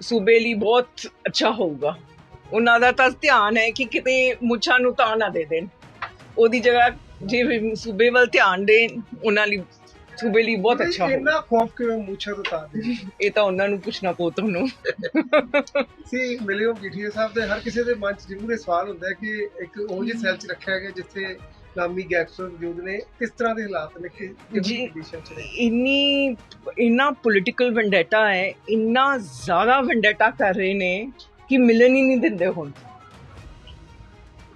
ਸੂਬੇ ਲਈ ਬਹੁਤ ਅੱਛਾ ਹੋਊਗਾ। ਉਹਨਾਂ ਦਾ ਤਾਂ ਧਿਆਨ ਹੈ ਕਿ ਕਿਤੇ ਮੁੱਛਾਂ ਨੂੰ ਤਾਂ ਨਾ ਦੇ ਦੇਣ। ਉਹਦੀ ਜਗ੍ਹਾ ਜੇ ਸੂਬੇ ਵੱਲ ਧਿਆਨ ਦੇਣ ਉਹਨਾਂ ਲਈ ਸੂਬੇ ਲਈ ਬਹੁਤ ਅੱਛਾ ਹੋਊਗਾ ਇੰਨਾ ਖੌਫ ਕਿਵੇਂ ਮੁੱਛਾ ਤੋਂ ਤਾਂ ਦੇ ਇਹ ਤਾਂ ਉਹਨਾਂ ਨੂੰ ਪੁੱਛਣਾ ਪਊ ਤੁਹਾਨੂੰ। ਸੀ ਮਿਲਿਓ ਜੀਠੀਏ ਸਾਹਿਬ ਦੇ ਹਰ ਕਿਸੇ ਦੇ ਮਨ 'ਚ ਜ਼ਰੂਰ ਇਹ ਸਵਾਲ ਹੁੰਦਾ ਹੈ ਕਿ ਇੱਕ ਉਹ ਜਿਹੀ ਸੈਲ 'ਚ ਰੱਖਿਆ ਗਿਆ ਜਿੱਥੇ ਨਾਮੀ ਗੈਂਗਸਟਰ ਮੌਜੂਦ ਨੇ। ਕਿਸ ਤਰ੍ਹਾਂ ਦੇ ਹਾਲਾਤ ਨੇ ਕਿ ਜੀ। ਕੰਡੀਸ਼ਨ 'ਚ ਨੇ? ਇੰਨੀ ਇੰਨਾ ਪੋਲਿਟੀਕਲ ਵੈਂਡੇਟਾ ਹੈ ਇੰਨਾ ਜ਼ਿਆਦਾ ਵੈਂਡੇਟਾ ਕਰ ਰਹੇ ਨੇ ਕਿ ਮਿਲਣ ਹੀ ਨਹੀਂ ਦਿੰਦੇ ਹੁਣ।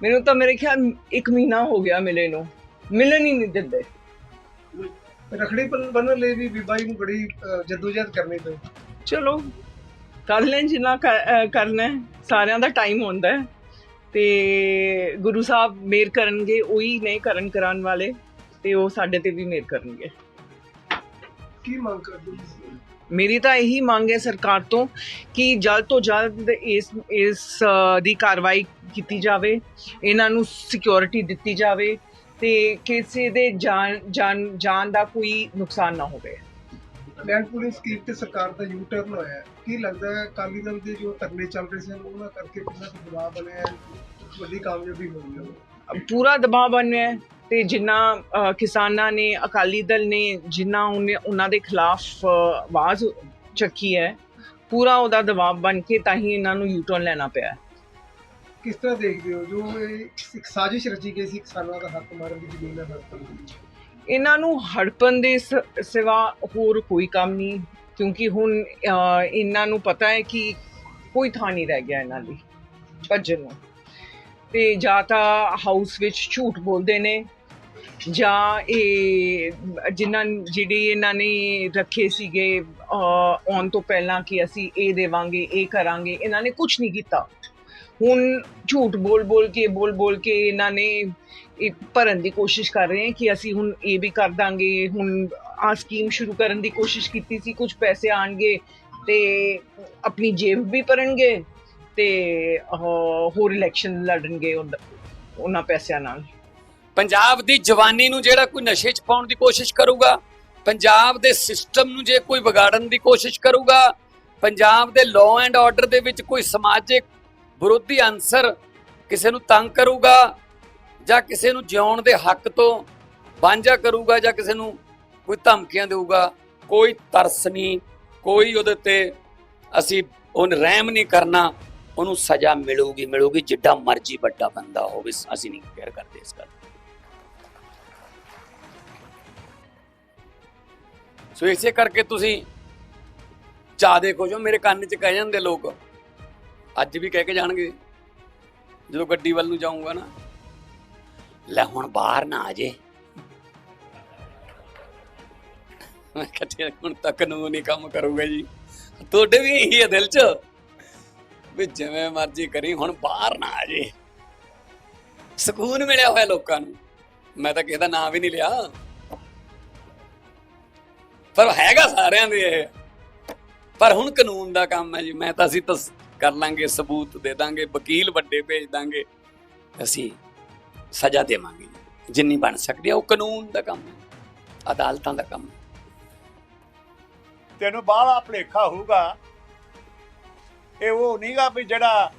ਮੈਨੂੰ ਤਾਂ ਮੇਰੇ ਖਿਆਲ ਇੱਕ ਮਹੀਨਾ ਹੋ ਗਿਆ ਮਿਲੇ ਨੂੰ। ਮਿਲਣ ਹੀ ਨਹੀਂ ਦਿੰਦੇ। ਰਖੜੀ ਬੰਨਣ ਲਈ ਵੀ ਬੀਬਾਈ ਨੂੰ ਬੜੀ ਜੱਦੋਜਹਿਦ ਕਰਨੀ ਪਈ। ਚਲੋ ਕਰ ਲੈਣ ਜਿੰਨਾ ਕਰਨਾ। ਸਾਰਿਆਂ ਦਾ ਟਾਈਮ ਹੁੰਦਾ ਹੈ। ਤੇ ਗੁਰੂ ਸਾਹਿਬ ਮੇਰ ਕਰਨਗੇ ਉਹੀ ਨੇ ਕਰਨ ਕਰਾਉਣ ਵਾਲੇ ਤੇ ਉਹ ਸਾਡੇ ਤੇ ਵੀ ਮੇਰ ਕਰਨਗੇ ਕੀ ਮੰਗ ਕਰਦੇ ਹੋ? ਮੇਰੀ ਤਾਂ ਇਹੀ ਮੰਗ ਹੈ ਸਰਕਾਰ ਤੋਂ ਕਿ ਜਲਦ ਤੋਂ ਜਲਦ ਇਸ ਇਸ ਦੀ ਕਾਰਵਾਈ ਕੀਤੀ ਜਾਵੇ ਇਹਨਾਂ ਨੂੰ ਸਿਕਿਉਰਿਟੀ ਦਿੱਤੀ ਜਾਵੇ ਤੇ ਕਿਸੇ ਦੇ ਜਾਨ ਜਾਨ ਜਾਨ ਦਾ ਕੋਈ ਨੁਕਸਾਨ ਨਾ ਹੋਵੇ ਲੈਂਡ ਪੁਲਿਸ ਸਕੀਮ ਤੇ ਸਰਕਾਰ ਦਾ ਯੂ ਟਰਨ ਹੋਇਆ ਹੈ। ਕੀ ਲੱਗਦਾ ਹੈ ਅਕਾਲੀ ਦਲ ਦੇ ਜੋ ਧਰਨੇ ਚੱਲ ਰਹੇ ਸਨ ਉਹਨਾਂ ਕਰਕੇ ਕਿੰਨਾ ਕੁ ਦਬਾਅ ਬਣਿਆ ਵੱਡੀ ਕਾਮਯਾਬੀ ਹੋਈ ਹੈ ਪੂਰਾ ਦਬਾਅ ਬਣਿਆ ਹੈ ਤੇ ਜਿੰਨਾ ਕਿਸਾਨਾਂ ਨੇ ਅਕਾਲੀ ਦਲ ਨੇ ਜਿੰਨਾ ਉਹਨੇ ਦੇ ਖਿਲਾਫ ਆਵਾਜ਼ ਚੱਕੀ ਹੈ ਪੂਰਾ ਉਹਦਾ ਦਬਾਅ ਬਣ ਕੇ ਤਾਂ ਹੀ ਇਹਨਾਂ ਨੂੰ ਯੂਟਰਨ ਲੈਣਾ ਪਿਆ। ਕਿਸ ਤਰ੍ਹਾਂ ਦੇਖਦੇ ਹੋ ਜੋ ਇੱਕ ਸਾਜ਼ਿਸ਼ ਰਚੀ ਗਈ ਸੀ ਕਿਸਾਨਾਂ ਦਾ ਹੱਕ ਮਾਰਨ ਦੀ ਜ਼ਮੀਨ ਹੱਕ ਇਹਨਾਂ ਨੂੰ ਹੜਪਣ ਦੇ ਸ- ਸਿਵਾ ਹੋਰ ਕੋਈ ਕੰਮ ਨਹੀਂ, ਕਿਉਂਕਿ ਹੁਣ ਇਹਨਾਂ ਨੂੰ ਪਤਾ ਹੈ ਕਿ ਕੋਈ ਥਾਂ ਨਹੀਂ ਰਹਿ ਗਿਆ ਇਹਨਾਂ ਲਈ ਭੱਜਣ ਨੂੰ। ਤੇ ਜਾਂ ਤਾਂ ਹਾਊਸ ਵਿੱਚ ਝੂਠ ਬੋਲਦੇ ਨੇ, ਜਾਂ ਇਹ ਜਿਨ੍ਹਾਂ ਜਿਹੜੇ ਇਹਨਾਂ ਨੇ ਰੱਖੇ ਸੀਗੇ ਆਉਣ ਤੋਂ ਪਹਿਲਾਂ ਕਿ ਅਸੀਂ ਇਹ ਦੇਵਾਂਗੇ, ਇਹ ਕਰਾਂਗੇ, ਇਹਨਾਂ ਨੇ ਕੁਝ ਨਹੀਂ ਕੀਤਾ। ਹੁਣ ਝੂਠ ਬੋਲ ਬੋਲ ਕੇ ਬੋਲ ਬੋਲ ਕੇ ਇਹਨਾਂ ਨੇ ਭਰਨ ਦੀ ਕੋਸ਼ਿਸ਼ ਕਰ ਰਹੇ ਹਾਂ ਕਿ ਅਸੀਂ ਹੁਣ ਇਹ ਵੀ ਕਰ ਦਾਂਗੇ, ਹੁਣ ਆ ਸਕੀਮ ਸ਼ੁਰੂ ਕਰਨ ਦੀ ਕੋਸ਼ਿਸ਼ ਕੀਤੀ ਸੀ, ਕੁਝ ਪੈਸੇ ਆਣਗੇ ਤੇ ਆਪਣੀ ਜੇਬ ਵੀ ਭਰਨਗੇ ਤੇ ਹੋਰ ਇਲੈਕਸ਼ਨ ਲੜਨਗੇ ਉਹਨਾਂ ਪੈਸਿਆਂ ਨਾਲ। ਪੰਜਾਬ ਦੀ ਜਵਾਨੀ ਨੂੰ ਜਿਹੜਾ ਕੋਈ ਨਸ਼ੇ 'ਚ ਪਾਉਣ ਦੀ ਕੋਸ਼ਿਸ਼ ਕਰੂਗਾ, ਪੰਜਾਬ ਦੇ ਸਿਸਟਮ ਨੂੰ ਜੇ ਕੋਈ ਵਿਗਾੜਨ ਦੀ ਕੋਸ਼ਿਸ਼ ਕਰੂਗਾ, ਪੰਜਾਬ ਦੇ ਲਾਅ ਐਂਡ ਆਰਡਰ ਦੇ ਵਿੱਚ ਕੋਈ ਸਮਾਜਿਕ ਵਿਰੋਧੀ ਅੰਸਰ ਕਿਸੇ ਨੂੰ ਤੰਗ ਕਰੂਗਾ ਜਾਂ ਕਿਸੇ ਨੂੰ ਜਿਉਣ ਦੇ ਹੱਕ ਤੋਂ ਵਾਂਝਾ ਕਰੂਗਾ ਜਾਂ ਕਿਸੇ ਨੂੰ ਕੋਈ ਧਮਕੀਆਂ ਦੇਊਗਾ, ਕੋਈ ਤਰਸ ਨਹੀਂ, ਕੋਈ ਉਹਦੇ ਤੇ ਅਸੀਂ ਉਹਨ ਰਹਿਮ ਨਹੀਂ ਕਰਨਾ, ਉਹਨੂੰ ਸਜ਼ਾ ਮਿਲੂਗੀ ਮਿਲੂਗੀ ਜਿੱਡਾ ਮਰਜ਼ੀ ਵੱਡਾ ਬੰਦਾ ਹੋਵੇ, ਅਸੀਂ ਨਹੀਂ ਕੇਅਰ ਕਰਦੇ ਇਸ ਗੱਲ ਸੋ ਇਸੇ ਕਰਕੇ ਤੁਸੀਂ ਚਾਹ ਦੇਖੋ ਮੇਰੇ ਕੰਨ 'ਚ ਕਹਿ ਜਾਂਦੇ ਲੋਕ, ਅੱਜ ਵੀ ਕਹਿ ਕੇ ਜਾਣਗੇ, ਜਦੋਂ ਗੱਡੀ ਵੱਲ ਨੂੰ ਜਾਊਂਗਾ ਨਾ। ਲੈ ਹੁਣ ਬਾਹਰ ਨਾ ਆ ਜੇ। ਮੈਂ ਕਿਹਾ ਹੁਣ ਤੱਕ ਨੂੰ ਨਹੀਂ ਕੰਮ ਕਰੂਗਾ ਜੀ। ਤੁਹਾਡੇ ਵੀ ਇਹੀ ਹੈ ਦਿਲ 'ਚ ਵੀ ਜਿਵੇਂ ਮਰਜ਼ੀ ਕਰੀ, ਹੁਣ ਬਾਹਰ ਨਾ ਆ ਜੇ। ਸਕੂਨ ਮਿਲਿਆ ਹੋਇਆ ਲੋਕਾਂ ਨੂੰ। ਮੈਂ ਤਾਂ ਕਿਸੇ ਦਾ ਨਾਂ ਵੀ ਨਹੀਂ ਲਿਆ। ਪਰ ਹੈਗਾ ਸਾਰਿਆਂ ਦੇ ਇਹ। ਪਰ ਹੁਣ ਕਾਨੂੰਨ ਦਾ ਕੰਮ ਹੈ ਜੀ। ਮੈਂ ਤਾਂ ਅਸੀਂ ਤਾਂ ਕਰ ਲਾਂਗੇ, ਸਬੂਤ ਦੇ ਦਾਂਗੇ, ਵਕੀਲ ਵੱਡੇ ਭੇਜ ਦਾਂਗੇ। ਅਸੀਂ ਸਜ਼ਾ ਦੇਵਾਂਗੇ। ਜਿੰਨੀ ਬਣ ਸਕਦੀ ਹੈ ਉਹ ਕਾਨੂੰਨ ਦਾ ਕੰਮ ਹੈ, ਅਦਾਲਤਾਂ ਦਾ ਕੰਮ ਹੈ। ਤੈਨੂੰ ਬਾਹਲਾ ਭਲੇਖਾ ਹੋਊਗਾ। ਇਹ ਉਹ ਨਹੀਂਗਾ ਵੀ ਜਿਹੜਾ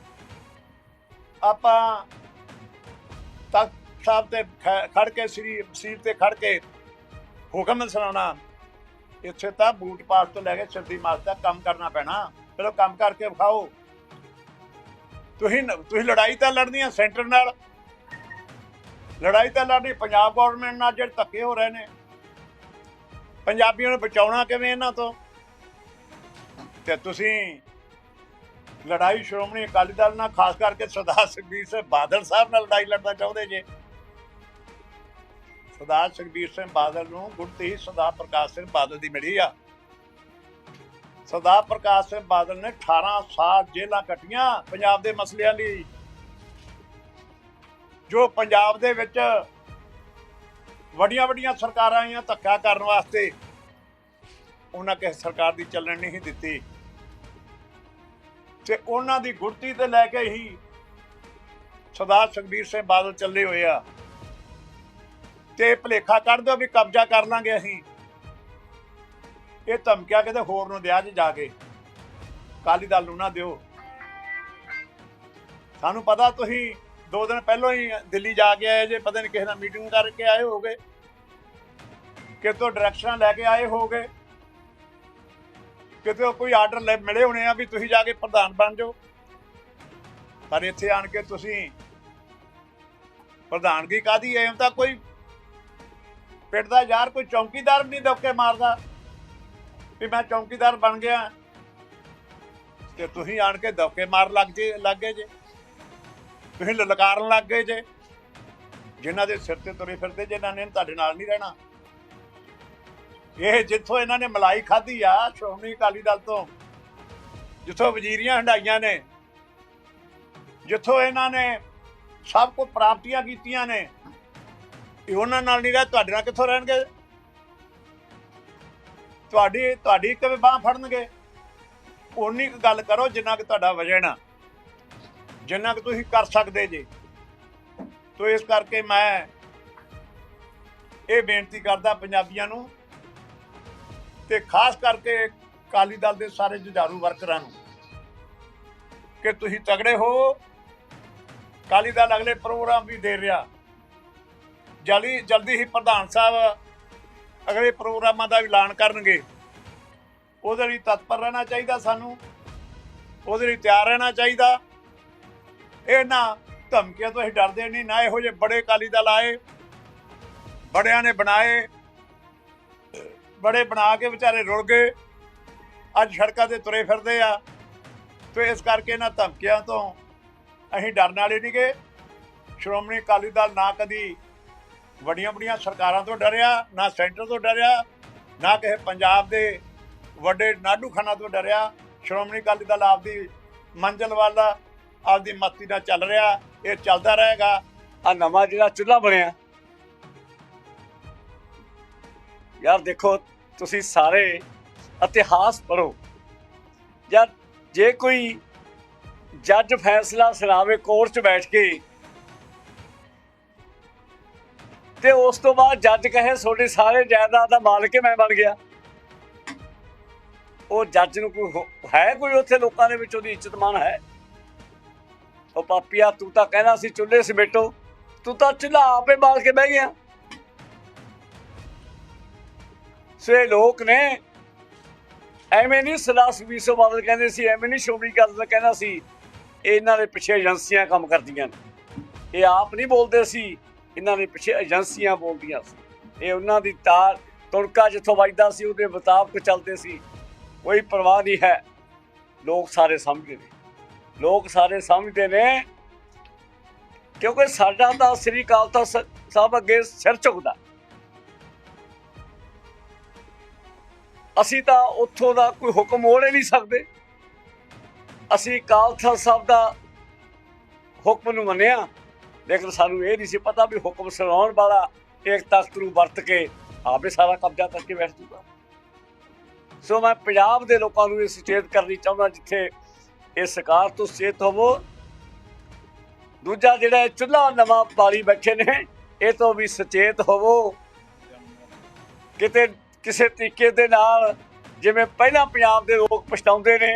ਆਪਾਂ ਤਖਤ ਸਾਹਿਬ ਤੇ ਖੜ ਕੇ ਸ੍ਰੀ ਸੀਟ ਤੇ ਖੜ ਕੇ ਹੁਕਮ ਸੁਣਾਉਣਾ, ਇੱਥੇ ਤਾਂ ਬੂਟ ਪਾਸ ਤੋਂ ਲੈ ਕੇ ਛੱਡੀ ਮਾਸ ਤੱਕ ਕੰਮ ਕਰਨਾ ਪੈਣਾ। ਪਹਿਲਾਂ ਕੰਮ ਕਰਕੇ ਵਿਖਾਓ। ਤੁਸੀਂ ਤੁਸੀਂ ਲੜਾਈ ਤਾਂ ਲੜਨੀ ਆ ਸੈਂਟਰ ਨਾਲ। ਲੜਾਈ ਤਾਂ ਲੜਨੀ, ਪੰਜਾਬ ਗਵਰਨਮੈਂਟ ਨਾਲ ਜਿਹੜੇ ਧੱਕੇ ਹੋ ਰਹੇ ਨੇ। ਪੰਜਾਬੀਆਂ ਨੂੰ ਬਚਾਉਣਾ ਕਿਵੇਂ ਇਹਨਾਂ ਤੋਂ? ਤੇ ਤੁਸੀਂ ਲੜਾਈ ਸ਼੍ਰੋਮਣੀ ਅਕਾਲੀ ਦਲ ਨਾਲ, ਖਾਸ ਕਰਕੇ ਸਰਦਾਰ ਸੁਖਬੀਰ ਸਿੰਘ ਬਾਦਲ ਸਾਹਿਬ ਨਾਲ ਲੜਾਈ ਲੜਨਾ ਚਾਹੁੰਦੇ ਜੇ। ਸਰਦਾਰ ਸੁਖਬੀਰ ਸਿੰਘ ਬਾਦਲ ਨੂੰ ਗੁਰਤੀ ਸਰਦਾਰ ਪ੍ਰਕਾਸ਼ ਸਿੰਘ ਬਾਦਲ ਦੀ ਮਿਲੀ ਆ। ਸਰਦਾਰ ਪ੍ਰਕਾਸ਼ ਸਿੰਘ ਬਾਦਲ ਨੇ 18 ਸਾਲ ਜੇਲ੍ਹਾਂ ਕੱਟੀਆਂ ਪੰਜਾਬ ਦੇ ਮਸਲਿਆਂ ਲਈ। ਜੋ ਪੰਜਾਬ ਦੇ ਵਿੱਚ ਵੱਡੀਆਂ ਵੱਡੀਆਂ ਸਰਕਾਰਾਂ ਆਈਆਂ ਧੱਕਾ ਕਰਨ ਵਾਸਤੇ, ਉਹਨਾਂ ਕਿਸੇ ਸਰਕਾਰ ਦੀ ਚੱਲਣ ਨਹੀਂ ਦਿੱਤੀ। ਤੇ ਉਹਨਾਂ ਦੀ ਗੁੜਤੀ ਤੇ ਲੈ ਕੇ ਹੀ ਸਰਦਾਰ ਸੁਖਬੀਰ ਸਿੰਘ ਬਾਦਲ ਚੱਲੇ ਹੋਏ ਆ। ਤੇ ਭਲੇਖਾ ਕੱਢ ਦਿਓ ਵੀ ਕਬਜ਼ਾ ਕਰ ਲਾਂਗੇ ਅਸੀਂ। ਇਹ ਧਮਕਿਆ ਕਿਤੇ ਹੋਰ ਨੂੰ ਦਿਆ ਜੀ ਜਾ ਕੇ। ਕਾਲੀ ਦਲ ਨੂੰ ਨਾ ਦਿਓ। ਸਾਨੂੰ ਪਤਾ ਤੁਸੀਂ ਦੋ ਦਿਨ ਪਹਿਲਾਂ ਹੀ ਦਿੱਲੀ ਜਾ ਕੇ ਆਏ ਜੇ, ਪਤਾ ਨਹੀਂ ਕਿਸੇ ਨਾਲ ਮੀਟਿੰਗ ਕਰਕੇ ਆਏ ਹੋਗੇ। ਕਿਤੋਂ ਡਾਇਰੈਕਸ਼ਨਾਂ ਲੈ ਕੇ ਆਏ ਹੋਗੇ। ਕਿਤੇ ਕੋਈ ਆਰਡਰ ਮਿਲੇ ਹੋਣੇ ਆ ਵੀ ਤੁਸੀਂ ਜਾ ਕੇ ਪ੍ਰਧਾਨ ਬਣ ਜਾਓ। ਪਰ ਇੱਥੇ ਆਣ ਕੇ ਤੁਸੀਂ ਪ੍ਰਧਾਨਗੀ ਕਾਦੀ ਐ? ਤਾਂ ਕੋਈ ਪਿੰਡ ਦਾ ਯਾਰ ਕੋਈ ਚੌਕੀਦਾਰ ਨਹੀਂ ਦਬਕੇ ਮਾਰਦਾ। ਵੀ ਮੈਂ ਚੌਕੀਦਾਰ ਬਣ ਗਿਆ। ਤੇ ਤੁਸੀਂ ਆਣ ਕੇ ਦਬਕੇ ਮਾਰ ਲੱਗ ਜੇ ਲੱਗੇ ਜੇ। ਤੁਸੀਂ ਲਲਕਾਰਨ ਲੱਗ ਗਏ ਜੇ। ਜਿਨ੍ਹਾਂ ਦੇ ਸਿਰ ਤੇ ਤੁਰੇ ਫਿਰਦੇ ਜਿਨ੍ਹਾਂ ਨੇ ਤੁਹਾਡੇ ਨਾਲ ਨਹੀਂ ਰਹਿਣਾ। ਇਹ ਜਿੱਥੋਂ ਇਹਨਾਂ ਨੇ ਮਲਾਈ ਖਾਧੀ ਆ, ਸ਼੍ਰੋਮਣੀ ਅਕਾਲੀ ਦਲ ਤੋਂ, ਜਿੱਥੋਂ ਵਜ਼ੀਰੀਆਂ ਹੰਡਾਈਆਂ ਨੇ, ਜਿੱਥੋਂ ਇਹਨਾਂ ਨੇ ਸਭ ਕੁਝ ਪ੍ਰਾਪਤੀਆਂ ਕੀਤੀਆਂ ਨੇ, ਇਹ ਉਹਨਾਂ ਨਾਲ ਨਹੀਂ ਰਹਿ, ਤੁਹਾਡੇ ਨਾਲ ਕਿੱਥੋਂ ਰਹਿਣਗੇ? ਤੁਹਾਡੀ ਤੁਹਾਡੀ ਕਿਵੇਂ ਬਾਹ ਫੜਨਗੇ? ਉਨੀ ਕੁ ਗੱਲ ਕਰੋ ਜਿੰਨਾ ਕਿ ਤੁਹਾਡਾ ਵਜਨ ਆ। ਜਿੰਨਾ ਕਿ ਤੁਸੀਂ ਕਰ ਸਕਦੇ ਜੇ। ਤੋ ਇਸ ਕਰਕੇ ਮੈਂ ਇਹ ਬੇਨਤੀ ਕਰਦਾ ਪੰਜਾਬੀਆਂ ਨੂੰ ਤੇ ਖਾਸ ਕਰਕੇ ਕਾਲੀ ਦਲ ਦੇ ਸਾਰੇ ਜੁਝਾਰੂ ਵਰਕਰਾਂ ਨੂੰ ਕਿ ਤੁਸੀਂ ਤਗੜੇ ਹੋ। ਕਾਲੀ ਦਲ ਅਗਲੇ ਪ੍ਰੋਗਰਾਮ ਵੀ ਦੇ ਰਿਹਾ। ਜਲਦੀ ਜਲਦੀ ਹੀ ਪ੍ਰਧਾਨ ਸਾਹਿਬ ਅਗਲੇ ਪ੍ਰੋਗਰਾਮਾਂ ਦਾ ਐਲਾਨ ਕਰਨਗੇ। ਉਹਦੇ ਲਈ ਤਤਪਰ ਰਹਿਣਾ ਚਾਹੀਦਾ ਸਾਨੂੰ। ਉਹਦੇ ਲਈ ਤਿਆਰ ਰਹਿਣਾ ਚਾਹੀਦਾ। ਇਹਨਾਂ ਧਮਕੀਆਂ ਤੋਂ ਅਸੀਂ ਡਰਦੇ ਨਹੀਂ, ਨਾ ਇਹੋ ਜਿਹੇ ਬੜੇ ਕਾਲੀ ਦਲ ਆਏ, ਬੜਿਆਂ ਨੇ ਬਣਾਏ, ਬੜੇ ਬਣਾ ਕੇ ਵਿਚਾਰੇ ਰੁਲ ਗਏ, ਅੱਜ ਸੜਕਾਂ ਤੇ ਤੁਰੇ ਫਿਰਦੇ ਆ, ਤੇ ਇਸ ਕਰਕੇ ਇਹਨਾਂ ਧਮਕੀਆਂ ਤੋਂ ਅਸੀਂ ਡਰਨ ਵਾਲੇ ਨਹੀਂ ਗਏ। ਸ਼੍ਰੋਮਣੀ ਅਕਾਲੀ ਦਲ ਨਾ ਕਦੀ ਵੱਡੀਆਂ ਵੱਡੀਆਂ ਸਰਕਾਰਾਂ ਤੋਂ ਡਰਿਆ, ਨਾ ਸੈਂਟਰ ਤੋਂ ਡਰਿਆ, ਨਾ ਕਿਸੇ ਪੰਜਾਬ ਦੇ ਵੱਡੇ ਨਾਡੂ ਖਾਨਾ ਤੋਂ ਡਰਿਆ। ਸ਼੍ਰੋਮਣੀ ਅਕਾਲੀ ਦਲ ਆਪਦੀ ਮੰਜ਼ਲ ਵੱਲ ਆਪਦੀ ਮੱਤੀ ਨਾਲ ਚੱਲ ਰਿਹਾ, ਇਹ ਚੱਲਦਾ ਰਹੇਗਾ। ਆ ਨਵਾਂ ਜਿਹੜਾ ਚੁੱਲ੍ਹਾ ਬਣਿਆ। ਯਾਰ ਦੇਖੋ, ਤੁਸੀਂ ਸਾਰੇ ਇਤਿਹਾਸ ਪੜੋ ਯਾਰ ਜੇ ਕੋਈ ਜੱਜ ਫੈਸਲਾ ਸੁਣਾਵੇ ਕੋਰਟ 'ਚ ਬੈਠ ਕੇ, ਤੇ ਉਸ ਤੋਂ ਬਾਅਦ ਜੱਜ ਕਹੇ, ਤੁਹਾਡੇ ਸਾਰੇ ਜਾਇਦਾਦ ਦਾ ਮਾਲਕ ਹੀ ਮੈਂ ਬਣ ਗਿਆ। ਉਹ ਜੱਜ ਨੂੰ ਕੋਈ ਹੈ ਕੋਈ ਉੱਥੇ ਲੋਕਾਂ ਦੇ ਵਿੱਚ ਉਹਦੀ ਇੱਜ਼ਤ ਮਾਨ ਹੈ? ਉਹ ਪਾਪੀਆ, ਤੂੰ ਤਾਂ ਕਹਿੰਦਾ ਸੀ ਚੁੱਲ੍ਹੇ ਸਮੇਟੋ। ਤੂੰ ਤਾਂ ਚੁੱਲ੍ਹਾ ਆਪੇ ਬਾਲ ਕੇ ਬਹਿ ਗਿਆ। ਸੇ ਲੋਕ ਨੇ, ਐਵੇਂ ਨਹੀਂ ਸਲਾਸ 200 ਬਾਦਲ ਕਹਿੰਦੇ ਸੀ, ਐਵੇਂ ਨਹੀਂ ਸ਼ੋਭੀ ਗੱਲ ਕਹਿੰਦਾ ਸੀ ਇਹਨਾਂ ਦੇ ਪਿੱਛੇ ਏਜੰਸੀਆਂ ਕੰਮ ਕਰਦੀਆਂ ਨੇ। ਇਹ ਆਪ ਨਹੀਂ ਬੋਲਦੇ ਸੀ, ਇਹਨਾਂ ਦੇ ਪਿੱਛੇ ਏਜੰਸੀਆਂ ਬੋਲਦੀਆਂ ਸੀ। ਇਹ ਉਹਨਾਂ ਦੀ ਤਾਰ ਤੁਣਕਾ ਜਿੱਥੋਂ ਵੱਜਦਾ ਸੀ, ਉਹਦੇ ਮੁਤਾਬਕ ਚੱਲਦੇ ਸੀ। ਕੋਈ ਪਰਵਾਹ ਨਹੀਂ ਹੈ। ਲੋਕ ਸਾਰੇ ਸਮਝਦੇ ਨੇ। ਲੋਕ ਸਾਰੇ ਸਮਝਦੇ ਨੇ, ਕਿਉਂਕਿ ਸਾਡਾ ਤਾਂ ਸ੍ਰੀ ਅਕਾਲ ਤਖਤ ਸ- ਸਾਹਿਬ ਅੱਗੇ ਸਿਰ ਝੁਕਦਾ। ਅਸੀਂ ਤਾਂ ਉੱਥੋਂ ਦਾ ਕੋਈ ਹੁਕਮ ਮੋੜ ਨਹੀਂ ਸਕਦੇ। ਅਸੀਂ ਅਕਾਲ ਤਖਤ ਸਾਹਿਬ ਦਾ ਹੁਕਮ ਨੂੰ ਮੰਨਿਆ, ਲੇਕਿਨ ਸਾਨੂੰ ਇਹ ਨਹੀਂ ਸੀ ਪਤਾ ਵੀ ਹੁਕਮ ਸੁਣਾਉਣ ਵਾਲਾ ਇੱਕ ਤਖਤ ਨੂੰ ਵਰਤ ਕੇ ਆਪੇ ਸਾਰਾ ਕਬਜ਼ਾ ਕਰਕੇ ਬੈਠ ਜੂਗਾ। ਸੋ ਮੈਂ ਪੰਜਾਬ ਦੇ ਲੋਕਾਂ ਨੂੰ ਇਹ ਸੁਚੇਤ ਕਰਨੀ ਚਾਹੁੰਦਾ, ਜਿੱਥੇ ਇਹ ਸਰਕਾਰ ਤੋਂ ਸੁਚੇਤ ਹੋਵੋ। ਦੂਜਾ ਜਿਹੜਾ ਚੁੱਲ੍ਹਾ ਨਵਾਂ ਪਾਲੀ ਬੈਠੇ ਨੇ, ਇਹ ਤੋਂ ਵੀ ਸੁਚੇਤ ਹੋਵੋ। ਕਿਤੇ ਕਿਸੇ ਤਰੀਕੇ ਦੇ ਨਾਲ ਜਿਵੇਂ ਪਹਿਲਾਂ ਪੰਜਾਬ ਦੇ ਲੋਕ ਪਛਤਾਉਂਦੇ ਨੇ,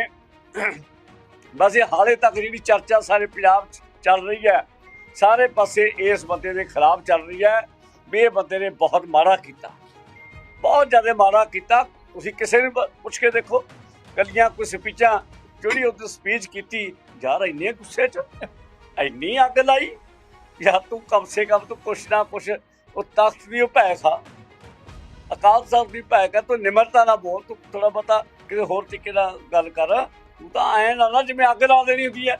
ਬਸ ਇਹ ਹਾਲੇ ਤੱਕ ਜਿਹੜੀ ਚਰਚਾ ਸਾਰੇ ਪੰਜਾਬ 'ਚ ਚੱਲ ਰਹੀ ਹੈ, ਸਾਰੇ ਪਾਸੇ ਇਸ ਬੰਦੇ ਦੇ ਖਿਲਾਫ ਚੱਲ ਰਹੀ ਹੈ ਵੀ ਇਹ ਬੰਦੇ ਨੇ ਬਹੁਤ ਮਾੜਾ ਕੀਤਾ। ਬਹੁਤ ਜ਼ਿਆਦਾ ਮਾੜਾ ਕੀਤਾ। ਤੁਸੀਂ ਕਿਸੇ ਨੂੰ ਪੁੱਛ ਕੇ ਦੇਖੋ, ਕੱਲੀਆਂ ਕੋਈ ਸਪੀਚਾਂ ਜਿਹੜੀ ਉਹਦੀ ਸਪੀਚ ਕੀਤੀ, ਯਾਰ ਇੰਨੇ ਗੁੱਸੇ 'ਚ? ਇੰਨੀ ਅੱਗ ਲਾਈ? ਯਾਰ ਤੂੰ ਕਮ ਸੇ ਕਮ ਤੂੰ ਕੁਛ ਨਾ ਕੁਛ, ਉਹ ਤਖਤ ਦੀ ਉਹ ਭੈ ਖਾ ਅਕਾਲ ਸਾਹਿਬ ਦੀ ਭੈ ਕਰ ਤੂੰ ਨਿਮਰਤਾ ਨਾਲ ਬੋਲ, ਤੂੰ ਥੋੜਾ ਬਤਾ ਕਿਸੇ ਹੋਰ ਤਰੀਕੇ ਨਾਲ ਗੱਲ ਕਰ। ਤੂੰ ਤਾਂ ਐਂ ਨਾ ਜਿਵੇਂ ਅੱਗ ਲਾ ਦੇਣੀ ਹੁੰਦੀ ਹੈ